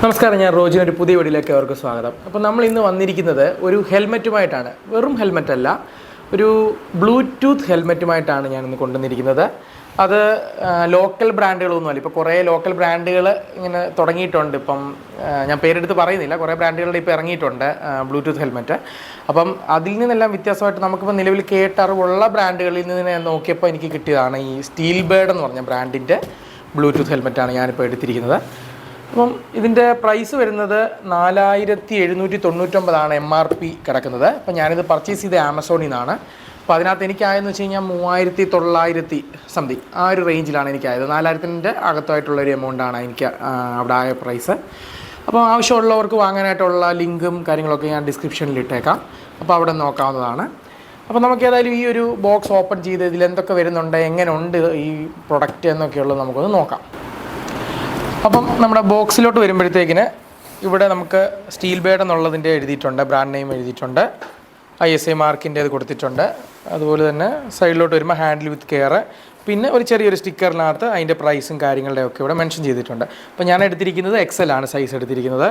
നമസ്കാരം ഞാൻ റോജിന് ഒരു പുതിയ വീഡിയോയിലേക്ക് അവർക്ക് സ്വാഗതം. അപ്പോൾ നമ്മൾ ഇന്ന് വന്നിരിക്കുന്നത് ഒരു ഹെൽമെറ്റുമായിട്ടാണ്. വെറും ഹെൽമെറ്റ് അല്ല ഒരു ബ്ലൂടൂത്ത് ഹെൽമെറ്റുമായിട്ടാണ് ഞാൻ ഇന്ന് കൊണ്ടുവന്നിരിക്കുന്നത്. അത് ലോക്കൽ ലോക്കൽ ബ്രാൻഡുകളൊന്നുമല്ല. ഇപ്പോൾ കുറേ ലോക്കൽ ബ്രാൻഡുകൾ ഇങ്ങനെ തുടങ്ങിയിട്ടുണ്ട്. ഇപ്പം ഞാൻ പേരെടുത്ത് പറയുന്നില്ല. കുറേ ബ്രാൻഡുകളുടെ ഇപ്പോൾ ഇറങ്ങിയിട്ടുണ്ട് ബ്ലൂടൂത്ത് ഹെൽമെറ്റ്. അപ്പം അതിൽ നിന്നെല്ലാം വ്യത്യാസമായിട്ട് നമുക്കിപ്പോൾ നിലവിൽ കേട്ടറിവുള്ള ബ്രാൻഡുകളിൽ നിന്ന് നോക്കിയപ്പോൾ എനിക്ക് കിട്ടിയതാണ് ഈ സ്റ്റീൽ ബേർഡ് എന്ന് പറഞ്ഞ ബ്രാൻഡിന്റെ ബ്ലൂടൂത്ത് ഹെൽമെറ്റാണ് ഞാനിപ്പോൾ എടുത്തിരിക്കുന്നത്. അപ്പം ഇതിന്റെ പ്രൈസ് വരുന്നത് നാലായിരത്തി എഴുന്നൂറ്റി തൊണ്ണൂറ്റൊമ്പതാണ് എം ആർ പി കിടക്കുന്നത്. അപ്പം ഞാനിത് പർച്ചേസ് ചെയ്ത ആമസോണിൽ നിന്നാണ്. അപ്പോൾ അതിനകത്ത് എനിക്കായെന്ന് വെച്ച് കഴിഞ്ഞാൽ മൂവായിരത്തി തൊള്ളായിരത്തി സംതിങ് ആ ഒരു റേഞ്ചിലാണ് എനിക്കായത്. നാലായിരത്തിന്റെ അകത്തായിട്ടുള്ളൊരു എമൗണ്ടാണ് എനിക്ക് അവിടെ ആയ പ്രൈസ് അപ്പോൾ ആവശ്യമുള്ളവർക്ക് വാങ്ങാനായിട്ടുള്ള ലിങ്കും കാര്യങ്ങളൊക്കെ ഞാൻ ഡിസ്ക്രിപ്ഷനിൽ ഇട്ടേക്കാം. അപ്പോൾ അവിടെ നോക്കാവുന്നതാണ്. അപ്പോൾ നമുക്ക് ഏതായാലും ഈ ഒരു ബോക്സ് ഓപ്പൺ ചെയ്ത് ഇതിൽ എന്തൊക്കെ വരുന്നുണ്ട് എങ്ങനെ ഉണ്ട് ഈ പ്രൊഡക്റ്റ് എന്നൊക്കെയുള്ളത് നമുക്കൊന്ന് നോക്കാം. അപ്പം നമ്മുടെ ബോക്സിലോട്ട് വരുമ്പോഴത്തേക്കിന് ഇവിടെ നമുക്ക് സ്റ്റീൽ ബേഡ് എന്നുള്ളതിന്റെ എഴുതിയിട്ടുണ്ട് ബ്രാൻഡ് നെയിം എഴുതിയിട്ടുണ്ട് ഐ എസ് ഐ മാർക്കിന്റെ അത് കൊടുത്തിട്ടുണ്ട്. അതുപോലെ തന്നെ സൈഡിലോട്ട് വരുമ്പോൾ ഹാൻഡിൽ വിത്ത് കെയർ പിന്നെ ഒരു ചെറിയൊരു സ്റ്റിക്കറിനകത്ത് അതിന്റെ പ്രൈസും കാര്യങ്ങളുടെ ഒക്കെ ഇവിടെ മെൻഷൻ ചെയ്തിട്ടുണ്ട്. അപ്പോൾ ഞാൻ എടുത്തിരിക്കുന്നത് എക്സൽ ആണ് സൈസ് എടുത്തിരിക്കുന്നത്.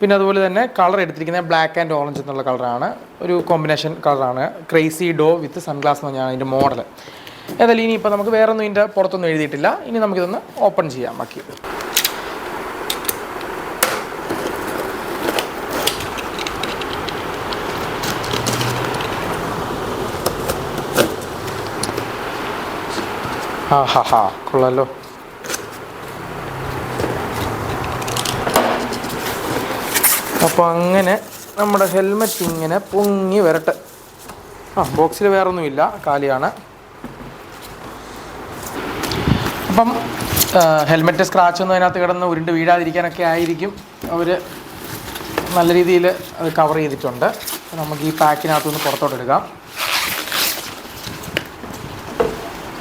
പിന്നെ അതുപോലെ തന്നെ കളർ എടുത്തിരിക്കുന്നത് ബ്ലാക്ക് ആൻഡ് ഓറഞ്ച് എന്നുള്ള കളറാണ് ഒരു കോമ്പിനേഷൻ കളറാണ് ക്രേസി ഡോ വിത്ത് സൺഗ്ലാസ് എന്ന് പറഞ്ഞാൽ അതിന്റെ മോഡൽ ഏതായാലും ഇനി ഇപ്പോൾ നമുക്ക് വേറൊന്നും ഇതിന്റെ പുറത്തൊന്നും എഴുതിയിട്ടില്ല. ഇനി നമുക്കിതൊന്ന് ഓപ്പൺ ചെയ്യാം ബാക്കി. ആ ഹാ ഹാ. കൊള്ളാലോ. അപ്പോൾ അങ്ങനെ നമ്മുടെ ഹെൽമെറ്റ് ഇങ്ങനെ പൊങ്ങി വരട്ടെ. ആ ബോക്സിൽ വേറൊന്നുമില്ല. കാലിയാണ്. അപ്പം ഹെൽമെറ്റ് സ്ക്രാച്ച് ഒന്നും അതിനകത്ത് കിടന്ന് ഉരുണ്ട് വീഴാതിരിക്കാനൊക്കെ ആയിരിക്കും. അവർ നല്ല രീതിയിൽ അത് കവർ ചെയ്തിട്ടുണ്ട്. നമുക്ക് ഈ പാക്കിനകത്തുനിന്ന് പുറത്തോട്ടെടുക്കാം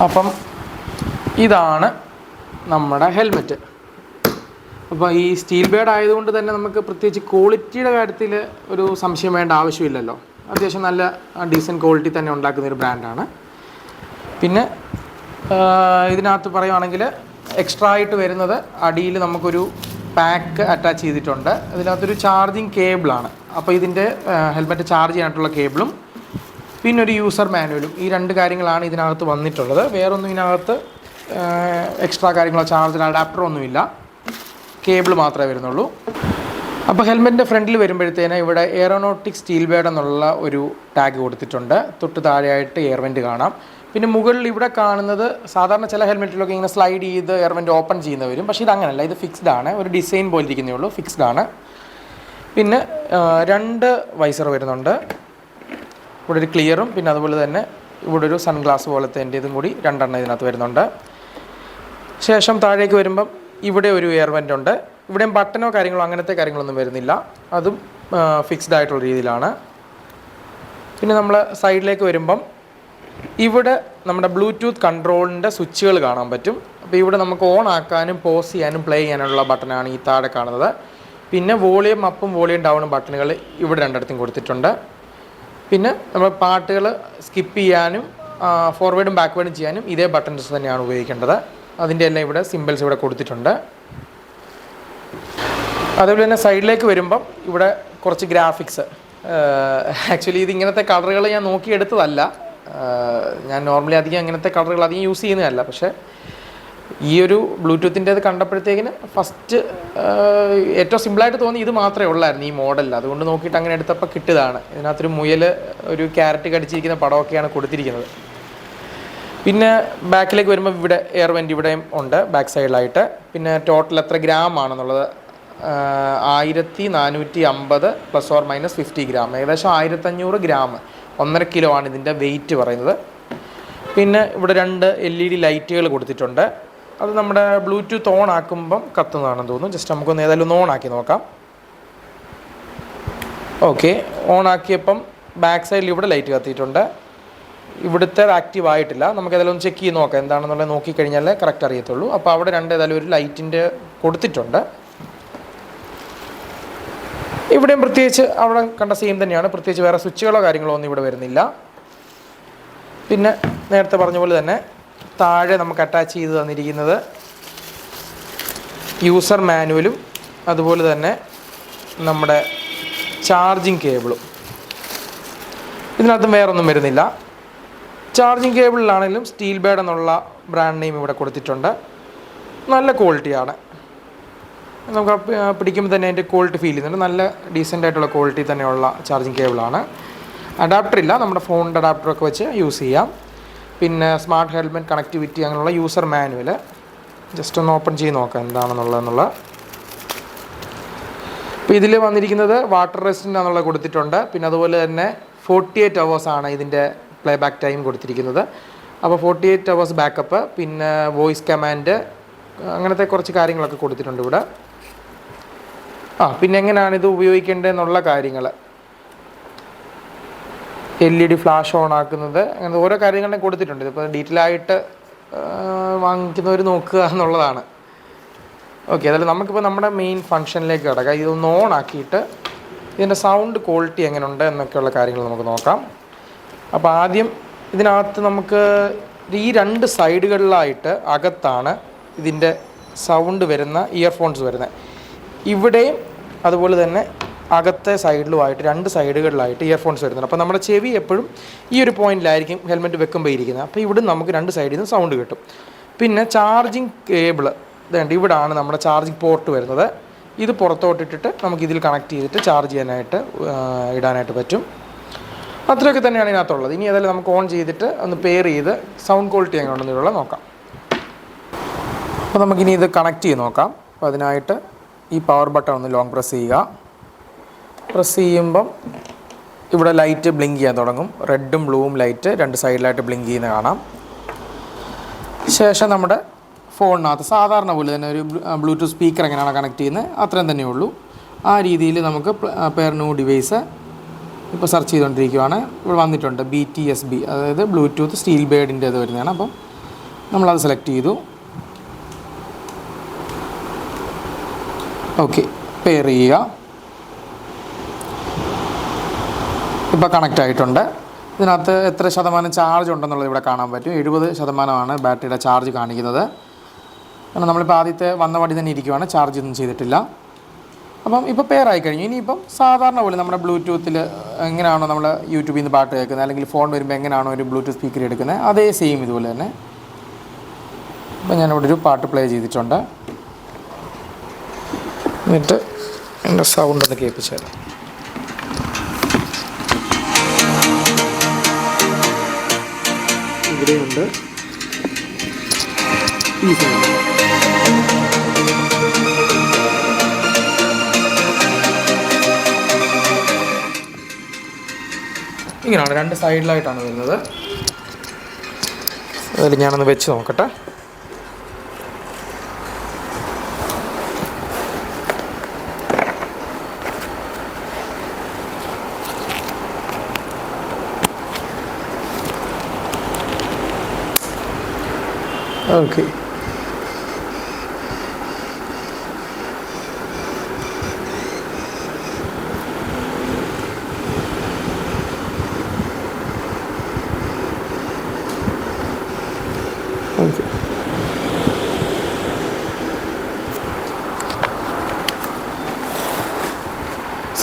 അപ്പം ഇതാണ് നമ്മുടെ ഹെൽമെറ്റ്. അപ്പോൾ ഈ സ്റ്റീൽ ബേഡ് ആയതുകൊണ്ട് തന്നെ നമുക്ക് പ്രത്യേകിച്ച് ക്വാളിറ്റിയുടെ കാര്യത്തിൽ ഒരു സംശയം വേണ്ട ആവശ്യമില്ലല്ലോ. അത്യാവശ്യം നല്ല ഡീസന്റ് ക്വാളിറ്റി തന്നെ ഉണ്ടാക്കുന്ന ഒരു ബ്രാൻഡാണ് പിന്നെ ഇതിനകത്ത് പറയുവാണെങ്കിൽ എക്സ്ട്രാ ആയിട്ട് വരുന്നത് അടിയിൽ നമുക്കൊരു പാക്ക് അറ്റാച്ച് ചെയ്തിട്ടുണ്ട്. ഇതിനകത്തൊരു ചാർജിങ് കേബിളാണ് അപ്പോൾ ഇതിന്റെ ഹെൽമെറ്റ് ചാർജ് ചെയ്യാനായിട്ടുള്ള കേബിളും പിന്നെ ഒരു യൂസർ മാനുവലും ഈ രണ്ട് കാര്യങ്ങളാണ് ഇതിനകത്ത് വന്നിട്ടുള്ളത്. വേറൊന്നും ഇതിനകത്ത് എക്സ്ട്രാ കാര്യങ്ങളോ ചാർജർ അഡാപ്റ്ററോ ഒന്നുമില്ല. കേബിൾ മാത്രമേ വരുന്നുള്ളൂ. അപ്പോൾ ഹെൽമെറ്റിന്റെ ഫ്രണ്ടിൽ വരുമ്പോഴത്തേന് ഇവിടെ എയറോനോട്ടിക് സ്റ്റീൽ ബേഡ് എന്നുള്ള ഒരു ടാഗ് കൊടുത്തിട്ടുണ്ട്. തൊട്ട് താഴെയായിട്ട് എയർവെന്റ് കാണാം. പിന്നെ മുകളിൽ ഇവിടെ കാണുന്നത് സാധാരണ ചില ഹെൽമെറ്റിലൊക്കെ ഇങ്ങനെ സ്ലൈഡ് ചെയ്ത് എയർവെന്റ് ഓപ്പൺ ചെയ്യുന്ന വരും പക്ഷേ ഇത് അങ്ങനെയല്ല ഇത് ഫിക്സ്ഡ് ആണ്. ഒരു ഡിസൈൻ പോലെ ഇരിക്കുന്നേ ഉള്ളൂ ഫിക്സ്ഡ് ആണ്. പിന്നെ രണ്ട് വൈസർ വരുന്നുണ്ട്. ഇവിടെ ഒരു ക്ലിയറും പിന്നെ അതുപോലെ തന്നെ ഇവിടെ ഒരു സൺഗ്ലാസ് പോലത്തെ ഇതും കൂടി രണ്ടെണ്ണം ഇതിനകത്ത് വരുന്നുണ്ട്. ശേഷം താഴേക്ക് വരുമ്പം ഇവിടെ ഒരു എയർ വെന്റ് ഉണ്ട്. ഇവിടെയും ബട്ടനോ കാര്യങ്ങളോ അങ്ങനത്തെ കാര്യങ്ങളൊന്നും വരുന്നില്ല. അതും ഫിക്സ്ഡ് ആയിട്ടുള്ള രീതിയിലാണ്. പിന്നെ നമ്മൾ സൈഡിലേക്ക് വരുമ്പം ഇവിടെ നമ്മുടെ ബ്ലൂടൂത്ത് കൺട്രോളിന്റെ സ്വിച്ചുകൾ കാണാൻ പറ്റും. അപ്പോൾ ഇവിടെ നമുക്ക് ഓൺ ആക്കാനും പോസ് ചെയ്യാനും പ്ലേ ചെയ്യാനുള്ള ബട്ടനാണ് ഈ താഴെ കാണുന്നത്. പിന്നെ വോളിയം അപ്പും വോളിയം ഡൗണും ബട്ടണുകൾ ഇവിടെ രണ്ടിടത്തും കൊടുത്തിട്ടുണ്ട്. പിന്നെ നമ്മൾ പാട്ടുകൾ സ്കിപ്പ് ചെയ്യാനും ഫോർവേഡും ബാക്ക്വേഡും ചെയ്യാനും ഇതേ ബട്ടൺസ് തന്നെയാണ് ഉപയോഗിക്കേണ്ടത്. അതിന്റെ എല്ലാം ഇവിടെ സിമ്പിൾസ് ഇവിടെ കൊടുത്തിട്ടുണ്ട്. അതേപോലെ തന്നെ സൈഡിലേക്ക് വരുമ്പം ഇവിടെ കുറച്ച് ഗ്രാഫിക്സ് ആക്ച്വലി ഇത് ഇങ്ങനത്തെ കളറുകൾ ഞാൻ നോക്കിയെടുത്തതല്ല ഞാൻ നോർമലി അധികം അങ്ങനത്തെ കളറുകൾ അധികം യൂസ് ചെയ്യുന്നതല്ല. പക്ഷേ ഈ ഒരു ബ്ലൂടൂത്തിന്റെത് കണ്ടപ്പോഴത്തേക്കിന് ഫസ്റ്റ് ഏറ്റവും സിമ്പിളായിട്ട് തോന്നി ഇത് മാത്രമേ ഉള്ളായിരുന്നു ഈ മോഡൽ അതുകൊണ്ട് നോക്കിയിട്ട് അങ്ങനെ എടുത്തപ്പോൾ കിട്ടിയതാണ്. ഇതിനകത്തൊരു മുയൽ ഒരു ക്യാരറ്റ് കടിച്ചിരിക്കുന്ന പടമൊക്കെയാണ് കൊടുത്തിരിക്കുന്നത്. പിന്നെ ബാക്കിലേക്ക് വരുമ്പോൾ ഇവിടെ എയർ വെന്റ് ഇവിടെയും ഉണ്ട് ബാക്ക് സൈഡിലായിട്ട് പിന്നെ ടോട്ടൽ എത്ര ഗ്രാം ആണെന്നുള്ളത്? ആയിരത്തി നാനൂറ്റി അമ്പത് plus or minus fifty gram ഏകദേശം ആയിരത്തഞ്ഞൂറ് ഗ്രാം ഒന്നര കിലോ ആണ് ഇതിന്റെ വെയിറ്റ് പറയുന്നത്. പിന്നെ ഇവിടെ രണ്ട് എൽ ഇ ഡി ലൈറ്റുകൾ കൊടുത്തിട്ടുണ്ട്. അത് നമ്മുടെ ബ്ലൂടൂത്ത് ഓൺ ആക്കുമ്പം കത്തുന്നതാണെന്ന് തോന്നുന്നു. ജസ്റ്റ് നമുക്കൊന്ന് ഏതായാലും ഒന്ന് ഓൺ ആക്കി നോക്കാം. ഓക്കെ ഓൺ ആക്കിയപ്പം ബാക്ക് സൈഡിൽ ഇവിടെ ലൈറ്റ് കത്തിയിട്ടുണ്ട്. ഇവിടുത്തെ ആക്റ്റീവ് ആയിട്ടില്ല. നമുക്ക് ഏതായാലും ഒന്ന് ചെക്ക് ചെയ്ത് നോക്കാം. എന്താണെന്നുള്ളത് നോക്കിക്കഴിഞ്ഞാലേ കറക്റ്റ് അറിയത്തുള്ളൂ. അപ്പോൾ അവിടെ രണ്ട് ഏതായാലും ഒരു ലൈറ്റിന്റെ കൊടുത്തിട്ടുണ്ട്. ഇവിടെയും പ്രത്യേകിച്ച് അവിടെ കണ്ട സെയിം തന്നെയാണ്. പ്രത്യേകിച്ച് വേറെ സ്വിച്ചുകളോ കാര്യങ്ങളോ ഒന്നും ഇവിടെ വരുന്നില്ല. പിന്നെ നേരത്തെ പറഞ്ഞ പോലെ തന്നെ താഴെ നമുക്ക് അറ്റാച്ച് ചെയ്ത് തന്നിരിക്കുന്നത് യൂസർ മാനുവലും അതുപോലെ തന്നെ നമ്മുടെ ചാർജിങ് കേബിളും ഇതിനകത്തും വേറൊന്നും വരുന്നില്ല. ചാർജിങ് കേബിളിലാണെങ്കിലും സ്റ്റീൽ ബേഡ് എന്നുള്ള ബ്രാൻഡ് നെയിം ഇവിടെ കൊടുത്തിട്ടുണ്ട്. നല്ല ക്വാളിറ്റിയാണ് നമുക്ക് പിടിക്കുമ്പോൾ തന്നെ അതിന്റെ ക്വാളിറ്റി ഫീൽ ചെയ്യുന്നുണ്ട്. നല്ല ഡീസന്റ് ആയിട്ടുള്ള ക്വാളിറ്റി തന്നെയുള്ള ചാർജിങ് കേബിളാണ്. അഡാപ്റ്റർ ഇല്ല. നമ്മുടെ ഫോണിന്റെ അഡാപ്റ്ററൊക്കെ വെച്ച് യൂസ് ചെയ്യാം. പിന്നെ സ്മാർട്ട് ഹെൽമെറ്റ് കണക്ടിവിറ്റി അങ്ങനെയുള്ള യൂസർ മാനുവൽ ജസ്റ്റ് ഒന്ന് ഓപ്പൺ ചെയ്ത് നോക്കാം എന്താണെന്നുള്ളതെന്നുള്ള. അപ്പോൾ ഇതിൽ വന്നിരിക്കുന്നത് വാട്ടർ റെസിസ്റ്റന്റ് ആണെന്നുള്ളത് കൊടുത്തിട്ടുണ്ട്. പിന്നെ അതുപോലെ തന്നെ ഫോർട്ടി എയ്റ്റ് ആണ് ഇതിന്റെ പ്ലേ ബാക്ക് ടൈം കൊടുത്തിരിക്കുന്നത്. അപ്പോൾ ഫോർട്ടി എയ്റ്റ് അവേഴ്സ് ബാക്കപ്പ് പിന്നെ വോയിസ് കമാൻഡ് അങ്ങനത്തെ കുറച്ച് കാര്യങ്ങളൊക്കെ കൊടുത്തിട്ടുണ്ട് ഇവിടെ. ആ പിന്നെ എങ്ങനെയാണ് ഇത് ഉപയോഗിക്കേണ്ടതെന്നുള്ള കാര്യങ്ങൾ. L E D flash on ആക്കുന്നത് അങ്ങനെ ഓരോ കാര്യങ്ങളും കൊടുത്തിട്ടുണ്ട്. ഇതിപ്പോൾ ഡീറ്റെയിൽ ആയിട്ട് വാങ്ങിക്കുന്നവർ നോക്കുക എന്നുള്ളതാണ്. ഓക്കെ അതായത് നമുക്കിപ്പോൾ നമ്മുടെ മെയിൻ ഫംഗ്ഷനിലേക്ക് കിടക്കാം. ഇതൊന്ന് ഓൺ ആക്കിയിട്ട് ഇതിന്റെ സൗണ്ട് ക്വാളിറ്റി എങ്ങനെയുണ്ട് എന്നൊക്കെയുള്ള കാര്യങ്ങൾ നമുക്ക് നോക്കാം. അപ്പോൾ ആദ്യം ഇതിനകത്ത് നമുക്ക് ഈ രണ്ട് സൈഡുകളിലായിട്ട് അകത്താണ് ഇതിന്റെ സൗണ്ട് വരുന്ന ഇയർഫോൺസ് വരുന്നത്. ഇവിടെയും അതുപോലെ തന്നെ അകത്തെ സൈഡിലുമായിട്ട് രണ്ട് സൈഡുകളിലായിട്ട് ഇയർഫോൺസ് വരുന്നുണ്ട്. അപ്പോൾ നമ്മുടെ ചെവി എപ്പോഴും ഈ ഒരു പോയിന്റിലായിരിക്കും ഹെൽമെറ്റ് വെക്കുമ്പോൾ ഇരിക്കുന്നത്. അപ്പോൾ ഇവിടെ നമുക്ക് രണ്ട് സൈഡിൽ നിന്ന് സൗണ്ട് കിട്ടും. പിന്നെ ചാർജിങ് കേബിൾ ഇതുണ്ട്. ഇവിടാണ് നമ്മുടെ ചാർജിങ് പോർട്ട് വരുന്നത്. ഇത് പുറത്തോട്ടിട്ടിട്ട് നമുക്ക് ഇതിൽ കണക്ട് ചെയ്തിട്ട് ചാർജ് ചെയ്യാനായിട്ട് ഇടാനായിട്ട് പറ്റും. അത്രയൊക്കെ തന്നെയാണ് ഇതിനകത്തുള്ളത്. ഇനി അതെല്ലാം നമുക്ക് ഓൺ ചെയ്തിട്ട് ഒന്ന് പെയർ ചെയ്ത് സൗണ്ട് ക്വാളിറ്റി എങ്ങനെയുണ്ടെന്നുള്ള നോക്കാം. അപ്പോൾ നമുക്കിനി ഇത് കണക്ട് ചെയ്ത് നോക്കാം. അപ്പോൾ അതിനായിട്ട് ഈ പവർ ബട്ടൺ ഒന്ന് ലോങ് പ്രസ് ചെയ്യുക. പ്രസ് ചെയ്യുമ്പം ഇവിടെ ലൈറ്റ് ബ്ലിങ്ക് ചെയ്യാൻ തുടങ്ങും. റെഡും ബ്ലൂവും ലൈറ്റ് രണ്ട് സൈഡിലായിട്ട് ബ്ലിങ്ക് ചെയ്യുന്ന കാണാം. ശേഷം നമ്മുടെ ഫോണിനകത്ത് സാധാരണ പോലെ തന്നെ ഒരു ബ്ലൂടൂത്ത് സ്പീക്കർ എങ്ങനെയാണ് കണക്ട് ചെയ്യുന്നത്? അത്രയും തന്നെ ഉള്ളൂ ആ രീതിയിൽ നമുക്ക് പെയർ ന്യൂ ഡിവൈസ് ഇപ്പോൾ സെർച്ച് ചെയ്തുകൊണ്ടിരിക്കുകയാണ് ഇവിടെ വന്നിട്ടുണ്ട് ബി ടി എസ് ബി അതായത് ബ്ലൂടൂത്ത് സ്റ്റീൽ ബേഡിന്റെ ഇത് വരുന്നതാണ്. അപ്പം നമ്മളത് സെലക്ട് ചെയ്തു. ഓക്കെ പെയർ ചെയ്യുക. ഇപ്പോൾ കണക്റ്റ് ആയിട്ടുണ്ട്. ഇതിനകത്ത് എത്ര ശതമാനം ചാർജ് ഉണ്ടെന്നുള്ളത് ഇവിടെ കാണാൻ പറ്റും. എഴുപത് ശതമാനമാണ് ബാറ്ററിയുടെ ചാർജ് കാണിക്കുന്നത്. കാരണം നമ്മളിപ്പോൾ ആദ്യത്തെ വന്ന വടി തന്നെ ഇരിക്കുവാണ്. ചാർജ് ഒന്നും ചെയ്തിട്ടില്ല. അപ്പം ഇപ്പോൾ പെയർ ആയി കഴിഞ്ഞു. ഇനിയിപ്പം സാധാരണ പോലെ നമ്മുടെ ബ്ലൂടൂത്തിൽ എങ്ങനെയാണോ നമ്മൾ യൂട്യൂബിൽ നിന്ന് പാട്ട് കേൾക്കുന്നത്? അല്ലെങ്കിൽ ഫോൺ വരുമ്പോൾ എങ്ങനെയാണോ ഒരു ബ്ലൂടൂത്ത് സ്പീക്കർ എടുക്കുന്നത് അതേ സെയിം ഇതുപോലെ തന്നെ. അപ്പം ഞാനിവിടെ ഒരു പാട്ട് പ്ലേ ചെയ്തിട്ടുണ്ട്. എന്നിട്ട് എന്റെ സൗണ്ട് ഒന്ന് കേൾപ്പിച്ചു തരാം. ഇവിടെയുണ്ട്. ഈ സൈഡ് ഇങ്ങനെയാണ് രണ്ട് സൈഡിലായിട്ടാണ് വരുന്നത്. അതിൽ ഞാനൊന്ന് വെച്ച് നോക്കട്ടെ. ഓക്കെ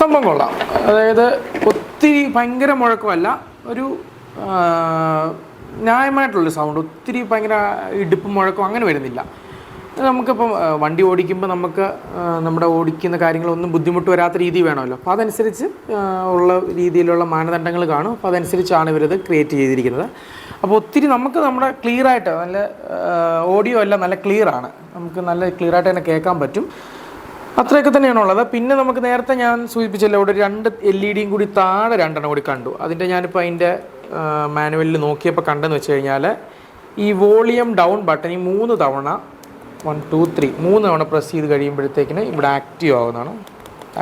സംഭവം കൊള്ളാം. അതായത് ഒത്തിരി ഭയങ്കര മുഴക്കമല്ല ഒരു ന്യായമായിട്ടുള്ളൊരു ന്യായമായിട്ടുള്ള സൗണ്ട് ഒത്തിരി ഭയങ്കര ഇടുപ്പ് മുഴക്കം അങ്ങനെ വരുന്നില്ല. നമുക്കിപ്പം വണ്ടി ഓടിക്കുമ്പോൾ നമുക്ക് നമ്മുടെ ഓടിക്കുന്ന കാര്യങ്ങളൊന്നും ബുദ്ധിമുട്ട് വരാത്ത രീതി വേണമല്ലോ. അപ്പോൾ അതനുസരിച്ച് ഉള്ള രീതിയിലുള്ള മാനദണ്ഡങ്ങൾ കാണും. അപ്പോൾ അതനുസരിച്ചാണ് ഇവരത് ക്രിയേറ്റ് ചെയ്തിരിക്കുന്നത്. അപ്പോൾ ഒത്തിരി നമുക്ക് നമ്മുടെ ക്ലിയറായിട്ട് നല്ല ഓഡിയോ എല്ലാം നല്ല ക്ലിയറാണ് നമുക്ക് നല്ല ക്ലിയറായിട്ട് തന്നെ കേൾക്കാൻ പറ്റും. അത്രയൊക്കെ തന്നെയാണ് ഉള്ളത്. പിന്നെ നമുക്ക് നേരത്തെ ഞാൻ സൂചിപ്പിച്ചല്ലോ ഇവിടെ രണ്ട് എൽ ഇ ഡിയും കൂടി താഴെ രണ്ടെണ്ണം കൂടി കണ്ടു. അതിന്റെ ഞാനിപ്പോൾ അതിന്റെ മാനുവലിൽ നോക്കിയപ്പോൾ കണ്ടെന്ന് വെച്ച് കഴിഞ്ഞാൽ ഈ വോളിയം ഡൗൺ ബട്ടൺ ഈ മൂന്ന് തവണ വൺ ടു ത്രീ മൂന്ന് തവണ പ്രസ് ചെയ്ത് കഴിയുമ്പോഴത്തേക്കിന് ഇവിടെ ആക്റ്റീവ് ആവുന്നതാണ്.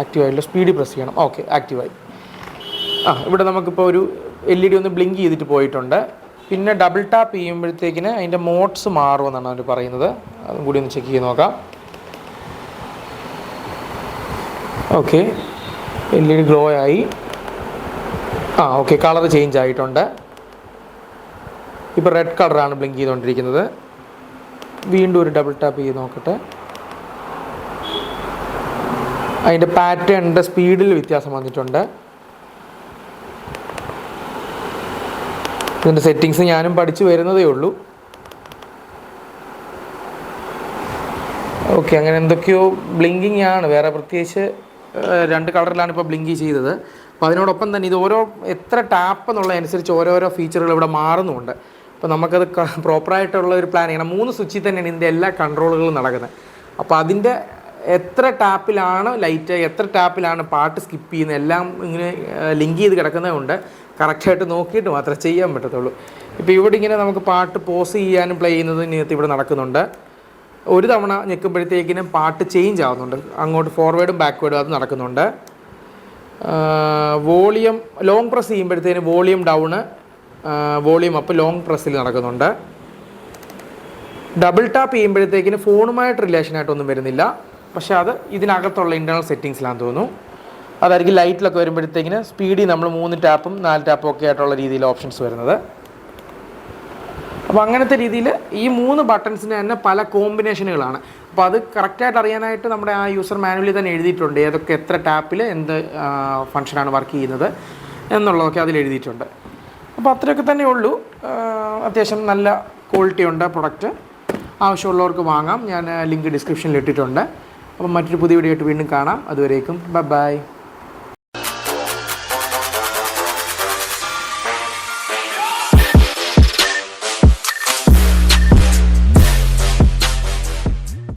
ആക്റ്റീവ് ആയില്ല സ്പീഡിൽ പ്രസ് ചെയ്യണം. ഓക്കെ ആക്റ്റീവായി ആ ഇവിടെ നമുക്കിപ്പോൾ ഒരു എൽ ഇ ഡി ഒന്ന് ബ്ലിങ്ക് ചെയ്തിട്ട് പോയിട്ടുണ്ട്. പിന്നെ ഡബിൾ ടാപ്പ് ചെയ്യുമ്പോഴത്തേക്കിന് അതിന്റെ മോഡ്സ് മാറുമെന്നാണ് അവർ പറയുന്നത്. അതും കൂടി ഒന്ന് ചെക്ക് ചെയ്ത് നോക്കാം. Okay L E D glow ആയി. ആ ഓക്കെ കളർ ചേഞ്ച് ആയിട്ടുണ്ട്. ഇപ്പോൾ റെഡ് കളറാണ് ബ്ലിങ്ക് ചെയ്തുകൊണ്ടിരിക്കുന്നത് വീണ്ടും ഒരു ഡബിൾ ടാപ്പ് ചെയ്ത് നോക്കട്ടെ. അതിന്റെ പാറ്റേണിന്റെ സ്പീഡിൽ വ്യത്യാസം വന്നിട്ടുണ്ട്. ഇതിന്റെ സെറ്റിങ്സ് ഞാനും പഠിച്ചു വരുന്നതേ ഉള്ളൂ. ഓക്കെ അങ്ങനെ എന്തൊക്കെയോ ബ്ലിങ്കിങ് ആണ്. വേറെ പ്രത്യേകിച്ച് രണ്ട് കളറിലാണ് ഇപ്പോൾ ബ്ലിങ്ക് ചെയ്തത്. അപ്പോൾ അതിനോടൊപ്പം തന്നെ ഇത് ഓരോ എത്ര ടാപ്പ് എന്നുള്ളതനുസരിച്ച് ഓരോരോ ഫീച്ചറുകൾ ഇവിടെ മാറുന്നുണ്ട്. അപ്പോൾ നമുക്കത് പ്രോപ്പറായിട്ടുള്ള ഒരു പ്ലാൻ ചെയ്യണം. മൂന്ന് സ്വിച്ചിൽ തന്നെയാണ് ഇതിന്റെ എല്ലാ കൺട്രോളുകളും നടക്കുന്നത്. അപ്പോൾ അതിന്റെ എത്ര ടാപ്പിലാണ് ലൈറ്റ് എത്ര ടാപ്പിലാണ് പാട്ട് സ്കിപ്പ് ചെയ്യുന്നത് എല്ലാം ഇങ്ങനെ ലിങ്ക് ചെയ്ത് കിടക്കുന്നതുകൊണ്ട് കറക്റ്റായിട്ട് നോക്കിയിട്ട് മാത്രമേ ചെയ്യാൻ പറ്റത്തുള്ളൂ. ഇപ്പോൾ ഇവിടെ ഇങ്ങനെ നമുക്ക് പാട്ട് പോസ് ചെയ്യാനും പ്ലേ ചെയ്യുന്നതിനകത്ത് ഇവിടെ നടക്കുന്നുണ്ട്. ഒരു തവണ ഞെക്കുമ്പോഴത്തേക്കിനും പാട്ട് ചേഞ്ച് ആവുന്നുണ്ട്. അങ്ങോട്ട് ഫോർവേഡും ബാക്ക്വേഡും അത് നടക്കുന്നുണ്ട്. Volume long press ചെയ്യുമ്പോഴത്തേന് volume down volume up long പ്രസ്സിൽ നടക്കുന്നുണ്ട്. ഡബിൾ ടാപ്പ് ചെയ്യുമ്പോഴത്തേക്കിന് ഫോണുമായിട്ട് റിലേഷനായിട്ടൊന്നും വരുന്നില്ല. പക്ഷേ അത് ഇതിനകത്തുള്ള ഇന്റേർണൽ സെറ്റിങ്സിലാണെന്ന് തോന്നുന്നു. അതായിരിക്കും ലൈറ്റിലൊക്കെ വരുമ്പോഴത്തേക്കിന് സ്പീഡിൽ നമ്മൾ മൂന്ന് ടാപ്പും നാല് ടാപ്പും ഒക്കെ ആയിട്ടുള്ള രീതിയിൽ ഓപ്ഷൻസ് വരുന്നത്. അപ്പോൾ അങ്ങനത്തെ രീതിയിൽ ഈ മൂന്ന് ബട്ടൺസിന് തന്നെ പല കോമ്പിനേഷനുകളാണ്. അപ്പോൾ അത് കറക്റ്റായിട്ട് അറിയാനായിട്ട് നമ്മുടെ ആ യൂസർ മാനുവലിൽ തന്നെ എഴുതിയിട്ടുണ്ട്. ഏതൊക്കെ എത്ര ടാപ്പിൽ എന്ത് ഫങ്ഷനാണ് വർക്ക് ചെയ്യുന്നത് എന്നുള്ളതൊക്കെ അതിൽ എഴുതിയിട്ടുണ്ട്. അപ്പോൾ അത്രയൊക്കെ തന്നെ ഉള്ളൂ. അത്യാവശ്യം നല്ല ക്വാളിറ്റി ഉണ്ട് പ്രൊഡക്റ്റ്. ആവശ്യമുള്ളവർക്ക് വാങ്ങാം. ഞാൻ ലിങ്ക് ഡിസ്ക്രിപ്ഷനിൽ ഇട്ടിട്ടുണ്ട്. അപ്പം മറ്റൊരു പുതിയ വീഡിയോ ആയിട്ട് വീണ്ടും കാണാം. അതുവരേക്കും ബൈ ബൈ.